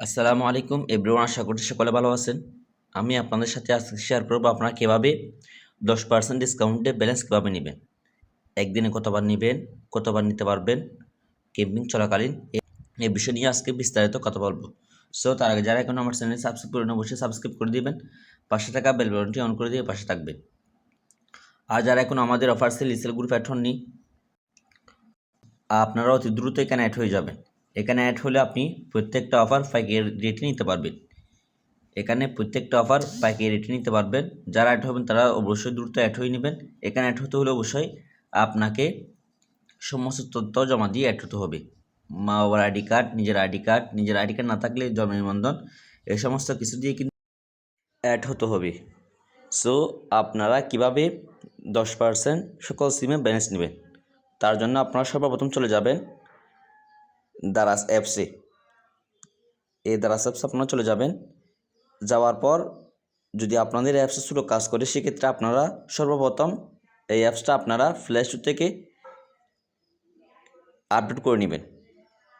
আসসালামু আলাইকুম, এভরিওয়ান আশা করছি সকলে ভালো আছেন। আমি আপনাদের সাথে আজকে শেয়ার করব আপনারা কীভাবে দশ পার্সেন্ট ডিসকাউন্টে ব্যালেন্স কীভাবে নেবেন। একদিনে কতবার নেবেন, কতবার নিতে পারবেন ক্যাম্পিং চলাকালীন এই বিষয় নিয়ে আজকে বিস্তারিত কথা বলব। সো তার আগে যারা এখন আমার চ্যানেল সাবস্ক্রাইব করে অবশ্যই সাবস্ক্রাইব করে দিবেন। পাশে থাকা বেল বাটনটি অন করে দিয়ে পাশে থাকবেন। আর যারা এখন আমাদের offer sale esale group add হননি আপনারা অতি দ্রুত এখানে অ্যাড হয়ে যাবেন। এখানে অ্যাড হলে আপনি প্রত্যেকটা অফার পাইকারি রেটে নিতে পারবেন। এখানে প্রত্যেকটা অফার পাইকারি রেটে নিতে পারবেন। যারা অ্যাড হবেন তারা অবশ্যই দ্রুত অ্যাড হয়ে নেবেন। এখানে অ্যাড হতে হলে অবশ্যই আপনাকে সমস্ত তথ্য জমা দিয়ে অ্যাড হতে হবে। মা বাবার আইডি কার্ড, নিজের আইডি কার্ড, নিজের আইডি কার্ড না থাকলে জন্ম নিবন্ধন এই সমস্ত কিছু দিয়ে কিন্তু অ্যাড হতে হবে। সো আপনারা কীভাবে দশ পার্সেন্ট সকল সিমে ব্যালেন্স নেবেন? তার জন্য আপনারা সর্বপ্রথম চলে যাবেন দারাস অ্যাপসে এই দারাস অ্যাপস আপনারা চলে যাবেন। যাওয়ার পর যদি আপনাদের অ্যাপসে শুরু কাজ করে, সেক্ষেত্রে আপনারা সর্বপ্রথম এই অ্যাপসটা আপনারা প্লে স্টোর থেকে আপডেট করে নেবেন।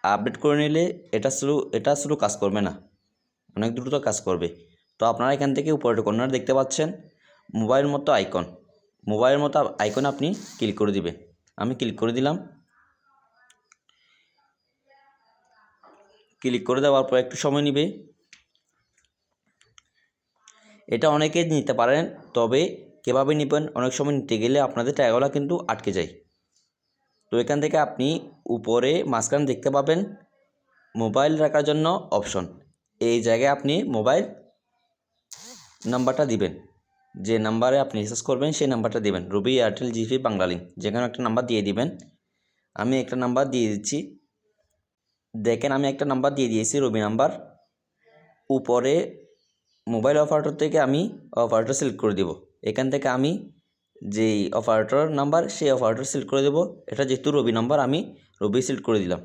আপডেট করে নিলে এটা শুরু এটা শুরু কাজ করবে না। অনেক দ্রুত কাজ করবে। তো আপনারা এখান থেকে উপরে কর্নার দেখতে পাচ্ছেন মোবাইল মতো আইকন মোবাইলের মতো আইকন আপনি ক্লিক করে দিবেন। আমি ক্লিক করে দিলাম। ক্লিক করে দেওয়ার পর একটু সময় নেবে। এটা অনেকে নিতে পারেন, তবে কীভাবে নেবেন, অনেক সময় নিতে গেলে আপনাদের টাকাগুলো কিন্তু আটকে যায়। তো এখান থেকে আপনি উপরে মাঝখানে দেখতে পাবেন, মোবাইল রাখার জন্য অপশন। এই জায়গায় আপনি মোবাইল নাম্বারটা দিবেন। যে নাম্বারে আপনি রিচার্জ করবেন, সেই নাম্বারটা দিবেন। রবি এয়ারটেল জিপি বাংলালিঙ্ক যে কোনো একটা নাম্বার দিয়ে দিবেন। আমি একটা নাম্বার দিয়ে দিচ্ছি। দেখেন, আমি একটা নাম্বার দিয়ে দিয়েছি, রবি নাম্বার উপরে মোবাইল অপারেটর থেকে আমি অপারেটর সিলেক্ট করে দেব। এখান থেকে আমি যেই অপারেটর নাম্বার সেই অপারেটর সিলেক্ট করে দেব। এটা যেহেতু রবি নাম্বার আমি রবি সিলেক্ট করে দিলাম।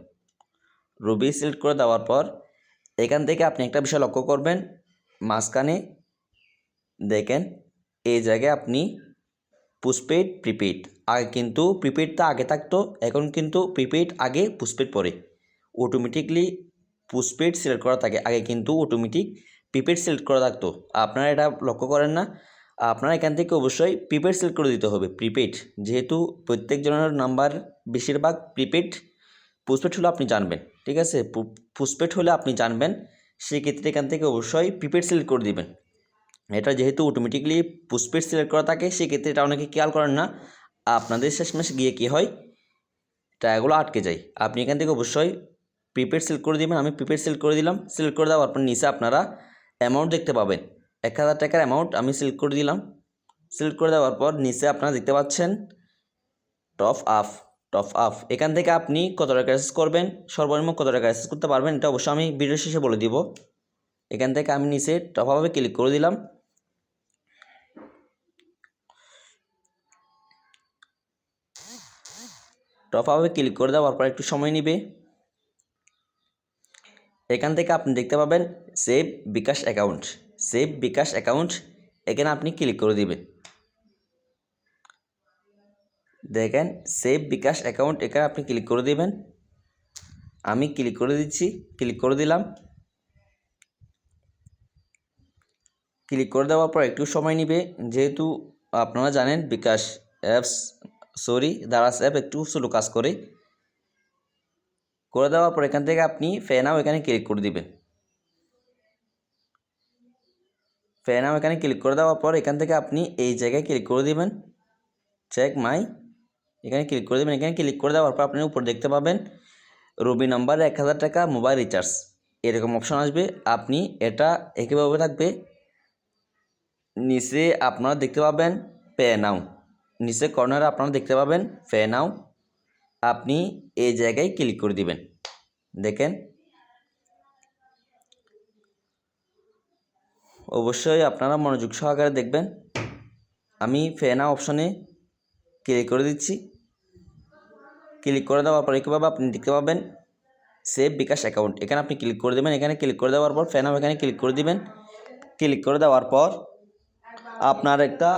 রবি সিলেক্ট করে দেওয়ার পর এখান থেকে আপনি একটা বিষয় লক্ষ্য করবেন। মাঝখানে দেখেন, এই জায়গায় আপনি পুসপেড প্রিপেড আগে কিন্তু প্রিপেডটা আগে থাকতো, এখন কিন্তু প্রিপেড আগে পুসপেড পরে অটোমেটিকলি পুসপেড সিলেক্ট করা থাকে। আগে কিন্তু অটোমেটিক প্রিপেড সিলেক্ট করা থাকতো। আপনারা এটা লক্ষ্য করেন না। আপনারা এখান থেকে অবশ্যই প্রিপেড সিলেক্ট করে দিতে হবে প্রিপেড যেহেতু প্রত্যেকজনের নাম্বার বেশিরভাগ প্রিপেড পুসপেড হলে আপনি জানবেন, ঠিক আছে? পুসপেড হলে আপনি জানবেন, সেক্ষেত্রে এখান থেকে অবশ্যই প্রিপেড সিলেক্ট করে দিবেন। এটা যেহেতু অটোমেটিকলি পুসপেড সিলেক্ট করা থাকে, সেক্ষেত্রে এটা অনেকে খেয়াল করেন না। আপনাদের শেষমেশ গিয়ে কী হয়? টাকাগুলো আটকে যায়। আপনি এখান থেকে অবশ্যই প্রিপেড সিলেক্ট করে দিবেন, আমি প্রিপেড সিলেক্ট করে দিলাম সিলেক্ট করে দেওয়ার পর নিচে আপনারা অ্যামাউন্ট দেখতে পাবেন। এক হাজার টাকার অ্যামাউন্ট আমি সিলেক্ট করে দিলাম। সিলেক্ট করে দেওয়ার পর নিচে আপনারা দেখতে পাচ্ছেন টপ আপ টপ আপ এখান থেকে আপনি কত টাকা রেসেস করবেন, সর্বনিম্ন কত টাকা রেসেস করতে পারবেন, এটা অবশ্যই আমি ভিডিও শেষে বলে দিব। এখান থেকে আমি নিচে টপ আপে ক্লিক করে দিলাম। টপ আপে ক্লিক করে দেওয়ার পর একটু সময় নেবে। এখান থেকে আপনি দেখতে পাবেন save bKash account. Save bKash account, এখানে আপনি ক্লিক করে দিবেন। দেখেন, সেভ বিকাশ অ্যাকাউন্ট, এখানে আপনি ক্লিক করে দিবেন। আমি ক্লিক করে দিচ্ছি, ক্লিক করে দিলাম। ক্লিক করে দেওয়ার পর একটু সময় নেবে। যেহেতু আপনারা জানেন bKash apps, sorry Daraz app একটু স্লো কাজ করে। করে দেওয়ার পর এখান থেকে আপনি ফ্যানাও এখানে ক্লিক করে দিবেন। ফ্যানাও এখানে ক্লিক করে দেওয়ার পর এখান থেকে আপনি এই জায়গায় ক্লিক করে দিবেন। চেক মাই এখানে ক্লিক করে দেবেন। এখানে ক্লিক করে দেওয়ার পর আপনি উপর দেখতে পাবেন রবি নাম্বারে এক হাজার টাকা মোবাইল রিচার্জ এরকম অপশন আসবে। আপনি এটা একইভাবে থাকবে। নিচে আপনারা দেখতে পাবেন পে নাও নিচে কর্নারে আপনারা দেখতে পাবেন পে নাও আপনি এই জায়গায় ক্লিক করে দিবেন। দেখেন। অবশ্যই আপনারা মনোযোগ সহকারে দেখবেন। আমি ফেনা অপশনে ক্লিক করে দিচ্ছি। ক্লিক করে দেওয়ার পর কীভাবে আপনি দেখতে পাবেন সেভ বিকাশ অ্যাকাউন্ট এখানে আপনি ক্লিক করে দেবেন, এখানে ক্লিক করে দেওয়ার পর ফেনাও এখানে ক্লিক করে দিবেন। ক্লিক করে দেওয়ার পর আপনার একটা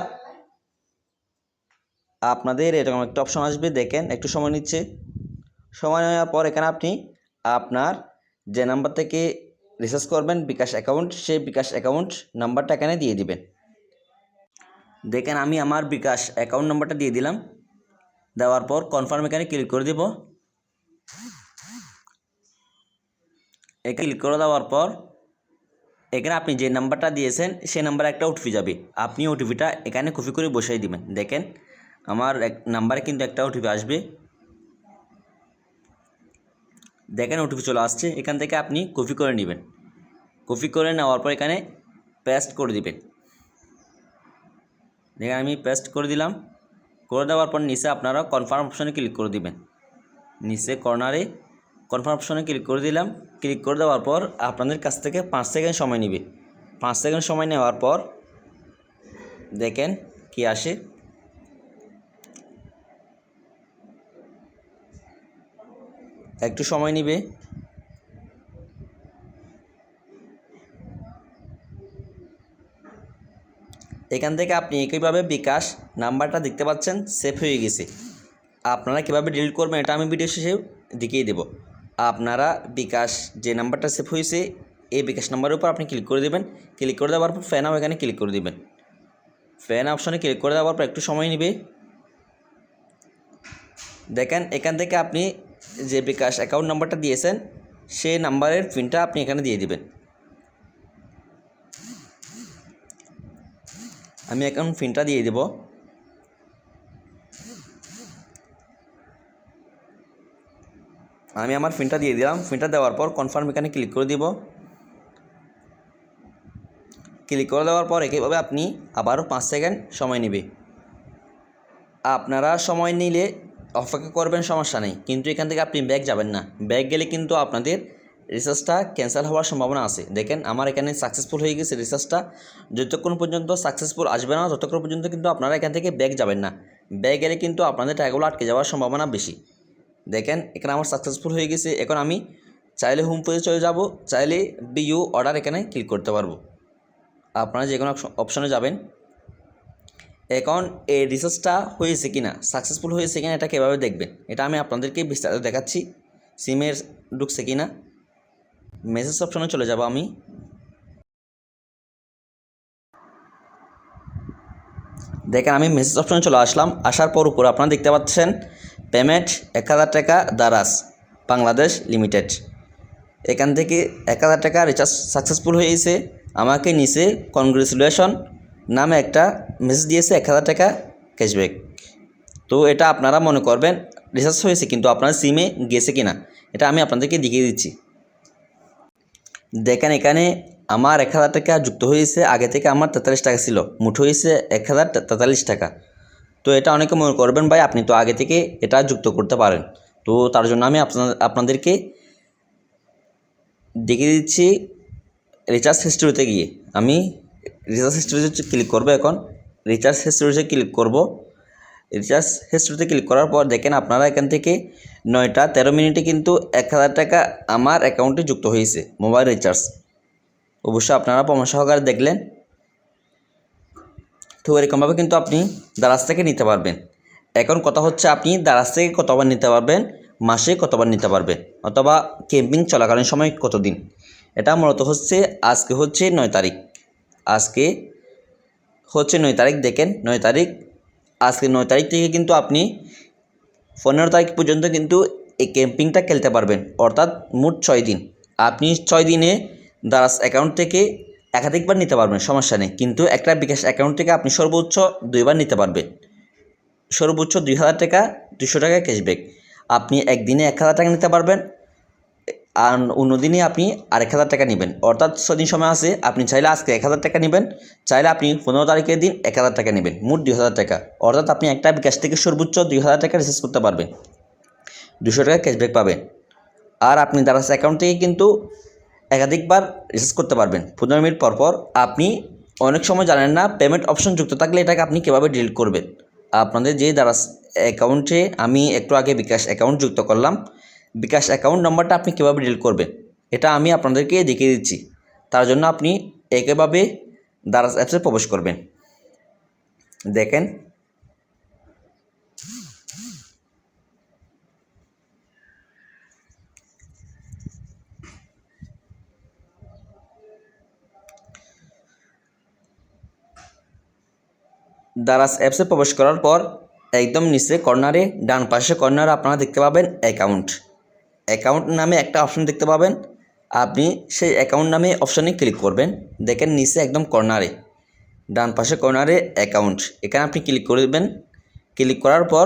আপনাদের এরকম একটা অপশন আসবে, দেখেন, একটু সময় নিচ্ছে। সময় নেওয়ার পর এখানে আপনি আপনার যে নাম্বার থেকে রিসার্চ করবেন বিকাশ অ্যাকাউন্ট সেই বিকাশ অ্যাকাউন্ট নাম্বারটা এখানে দিয়ে দিবেন। দেখেন, আমি আমার বিকাশ অ্যাকাউন্ট নাম্বারটা দিয়ে দিলাম। দেওয়ার পর কনফার্ম এখানে ক্লিক করে দিব। ক্লিক করে দেওয়ার পর এখানে আপনি যে নাম্বারটা দিয়েছেন, সেই নাম্বারে একটা ওটিপি যাবে। আপনি ওটিপিটা এখানে কপি করে বসাই দিবেন। দেখেন আমার এক নাম্বারে কিন্তু একটা ওটিপি আসবে। দেখেন ওটিপি চলে আসছে, এখান থেকে আপনি কপি করে নেবেন। কপি করে নেওয়ার পর এখানে পেস্ট করে দিবেন। দেখেন আমি পেস্ট করে দিলাম। করে দেওয়ার পর নিচে আপনারা কনফার্ম অপশনে ক্লিক করে দিবেন। নিচে কর্নারে কনফার্ম অপশনে ক্লিক করে দিলাম। ক্লিক করে দেওয়ার পর আপনাদের কাছ থেকে পাঁচ সেকেন্ড সময় নেবে। পাঁচ সেকেন্ড সময় নেওয়ার পর দেখেন কি আসে। একটু সময় নেবে। এখান থেকে আপনি একইভাবে বিকাশ নাম্বারটা দেখতে পাচ্ছেন, সেভ হয়ে গেছে। আপনারা কীভাবে ডিলিট করবেন এটা আমি ভিডিও শেষে দেখিয়ে দেব। আপনারা বিকাশ যে নাম্বারটা সেভ হয়েছে, এই বিকাশ নাম্বারের উপর আপনি ক্লিক করে দেবেন। ক্লিক করে দেওয়ার পর ফ্যান এখানে ক্লিক করে দেবেন। ফ্যান অপশনে ক্লিক করে দেওয়ার পর একটু সময় নেবে। দেখেন এখান থেকে আপনি যে বিকাশ অ্যাকাউন্ট নাম্বারটা দিয়েছেন সেই নাম্বারের পিনটা আপনি এখানে দিয়ে দিবেন। আমি অ্যাকাউন্ট পিনটা দিয়ে দেব। আমি আমার পিনটা দিয়ে দিলাম। পিনটা দেওয়ার পর কনফার্ম এখানে ক্লিক করে দিব। ক্লিক করে দেওয়ার পর একইভাবে আপনি আবারও পাঁচ সেকেন্ড সময় নেবে। আপনারা সময় নিলে অপেক্ষা করবেন, সমস্যা নেই। কিন্তু এখান থেকে আপনি ব্যাগ যাবেন না। ব্যাগ গেলে কিন্তু আপনাদের রিসার্চটা ক্যান্সেল হওয়ার সম্ভাবনা আছে। দেখেন, আমার এখানে সাকসেসফুল হয়ে গেছে রিসার্চটা। যতক্ষণ পর্যন্ত সাকসেসফুল আসবে না, ততক্ষণ পর্যন্ত কিন্তু আপনারা এখান থেকে ব্যাগ যাবেন না। ব্যাগ গেলে কিন্তু আপনাদের টাকাগুলো আটকে যাওয়ার সম্ভাবনা বেশি। দেখেন, এখানে আমার সাকসেসফুল হয়ে গেছে। এখন আমি চাইলে হোম পেজে চলে যাব। চাইলে বিইউ অর্ডার এখানে ক্লিক করতে পারব। আপনারা যে কোনো অপশনে যাবেন। এখন এই রিসার্চটা হয়েছে কি না সাকসেসফুল হয়েছে কি না এটা কীভাবে দেখবেন এটা আমি আপনাদেরকে বিস্তারিত দেখাচ্ছি সিমের ঢুকছে কি না মেসেজ অপশনে চলে যাব আমি। দেখেন, আমি মেসেজ অপশনে চলে আসলাম, আসার পর উপর আপনারা দেখতে পাচ্ছেন পেমেন্ট এক হাজার টাকা দারাস বাংলাদেশ লিমিটেড এখান থেকে এক হাজার টাকা রিচার্জ সাকসেসফুল হয়েছে, আমাকে নিচে কনগ্রেচুলেশন নামে একটা মেসেজ দিয়েছে এক হাজার টাকা ক্যাশব্যাক তো এটা আপনারা মনে করবেন রিচার্জ হয়েছে কিন্তু আপনার সিমে গেছে কিনা, এটা আমি আপনাদেরকে দেখিয়ে দিচ্ছি। দেখেন এখানে আমার এক হাজার টাকা যুক্ত হয়েছে, আগে থেকে আমার তেতাল্লিশ টাকা ছিল মুঠ হয়েছে এক হাজার তেতাল্লিশ টাকা। তো এটা অনেকে মনে করবেন, ভাই, আপনি তো আগে থেকে এটা যুক্ত করতে পারেন। তো তার জন্য আমি আপনাদেরকে দেখিয়ে দিচ্ছি রিচার্জ হিস্ট্রিতে গিয়ে। আমি রিচার্জ হিস্ট্রিতে ক্লিক করব এখন। রিচার্জ হিস্ট্রিতে ক্লিক করব। রিচার্জ হিস্ট্রিতে ক্লিক করার পর দেখেন আপনারা এখান থেকে নয়টা তেরো মিনিটে কিন্তু এক হাজার টাকা আমার অ্যাকাউন্টে যুক্ত হয়েছে মোবাইল রিচার্জ অবশ্যই আপনারা পরামর্শ সহকারে দেখলেন। তো এরকমভাবে কিন্তু আপনি দারাজ থেকে নিতে পারবেন। এখন কথা হচ্ছে আপনি দারাজ থেকে কতবার নিতে পারবেন, মাসে কতবার নিতে পারবেন, অথবা ক্যাম্পিং চলাকালীন সময় কতদিন? এটা মূলত হচ্ছে আজকে হচ্ছে নয় তারিখ। আজকে হচ্ছে নয় তারিখ, দেখেন নয় তারিখ, আজকে নয় তারিখ থেকে কিন্তু আপনি পনেরো তারিখ পর্যন্ত কিন্তু এই ক্যাম্পিংটা খেলতে পারবেন, অর্থাৎ মোট ছয় দিন। আপনি ছয় দিনে দারাস অ্যাকাউন্ট থেকে একাধিকবার নিতে পারবেন, সমস্যা নেই। কিন্তু একটা বিকাশ অ্যাকাউন্ট থেকে আপনি সর্বোচ্চ দুইবার নিতে পারবেন। সর্বোচ্চ দুই হাজার টাকা, দুশো টাকা ক্যাশব্যাক আপনি একদিনে এক হাজার টাকা নিতে পারবেন আর অন্য দিনে আপনি আর এক হাজার টাকা নেবেন। অর্থাৎ ছদিন সময় আছে, আপনি চাইলে আজকে এক হাজার টাকা নেবেন, চাইলে আপনি পনেরো তারিখের দিন এক হাজার টাকা নেবেন, মোট দুই হাজার টাকা। অর্থাৎ আপনি একটা বিকাশ থেকে সর্বোচ্চ দুই হাজার টাকা রিচার্জ করতে পারবেন। দুশো টাকা ক্যাশব্যাক পাবেন। আর আপনি দারাস অ্যাকাউন্ট থেকে কিন্তু একাধিকবার রিচার্জ করতে পারবেন। পনেরো মিনিট পর পর আপনি অনেক সময় জানেন না পেমেন্ট অপশন যুক্ত থাকলে এটাকে আপনি কীভাবে ডিলিট করবেন। আপনাদের যে দারাস অ্যাকাউন্টে আমি একটু আগে বিকাশ অ্যাকাউন্ট যুক্ত করলাম বিকাশ অ্যাকাউন্ট নাম্বারটা আপনি কীভাবে ডিল করবেন? এটা আমি আপনাদেরকে দেখিয়ে দিচ্ছি। তার জন্য আপনি একেভাবে দারাজ অ্যাপসে প্রবেশ করবেন। দেখেন। দ্বারাস অ্যাপসে প্রবেশ করার পর একদম নিচে কর্নারে ডান পাশে কর্নারে আপনারা দেখতে পাবেন অ্যাকাউন্ট অ্যাকাউন্ট নামে একটা অপশন দেখতে পাবেন। আপনি সেই অ্যাকাউন্ট নামে অপশানে ক্লিক করবেন। দেখেন নিচে একদম কর্নারে ডান পাশে কর্নারে অ্যাকাউন্ট এখানে আপনি ক্লিক করবেন। ক্লিক করার পর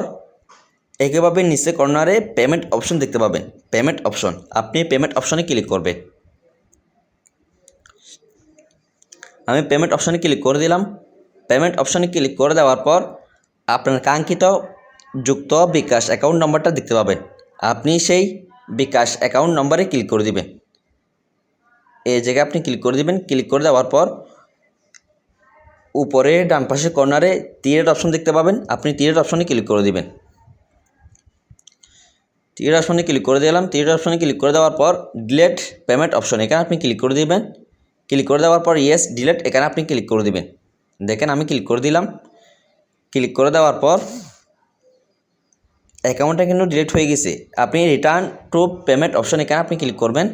একইভাবে নিচে কর্নারে পেমেন্ট অপশন দেখতে পাবেন। পেমেন্ট অপশন আপনি পেমেন্ট অপশনে ক্লিক করবেন। আমি পেমেন্ট অপশানে ক্লিক করে দিলাম। পেমেন্ট অপশানে ক্লিক করে দেওয়ার পর আপনার কাঙ্ক্ষিত যুক্ত বিকাশ অ্যাকাউন্ট নম্বরটা দেখতে পাবেন। আপনি সেই বিকাশ অ্যাকাউন্ট নম্বরে ক্লিক করে দিবেন এই জায়গায় আপনি ক্লিক করে দিবেন ক্লিক করে দেওয়ার পর উপরে ডান পাশে কর্নারে তীরের অপশন দেখতে পাবেন আপনি তীরের অপশনে ক্লিক করে দিবেন তীরের অপশনে ক্লিক করে দিলাম তীরের অপশনে ক্লিক করে দেওয়ার পর ডিলেট পেমেন্ট অপশন এখানে আপনি ক্লিক করে দিবেন ক্লিক করে দেওয়ার পর ইয়েস ডিলেট এখানে আপনি ক্লিক করে দিবেন দেখেন আমি ক্লিক করে দিলাম ক্লিক করে দেওয়ার পর অ্যাকাউন্টটা কিন্তু ডিলিট হয়ে গেছে। আপনি রিটার্ন টু পেমেন্ট অপশন এখানে আপনি ক্লিক করবেন।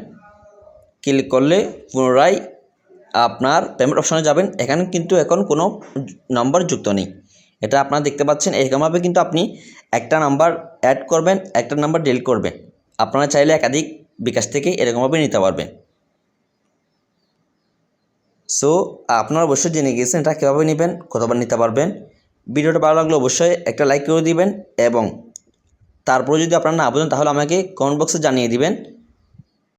ক্লিক করলে পুনরায় আপনার পেমেন্ট অপশনে যাবেন। এখানে কিন্তু এখন কোনো নাম্বার যুক্ত নেই। এটা আপনারা দেখতে পাচ্ছেন। এরকমভাবে কিন্তু আপনি একটা নাম্বার অ্যাড করবেন, একটা নাম্বার ডিলিট করবেন। আপনারা চাইলে একাধিক বিকাশ থেকে এরকমভাবে নিতে পারবেন। সো আপনারা অবশ্যই জেনে গিয়েছেন এটা কীভাবে নেবেন, কতবার নিতে পারবেন। ভিডিওটা ভালো লাগলে অবশ্যই একটা লাইক করে দিবেন এবং তারপরে যদি আপনার না বোঝেন তাহলে আমাকে কমেন্ট বক্সে জানিয়ে দিবেন।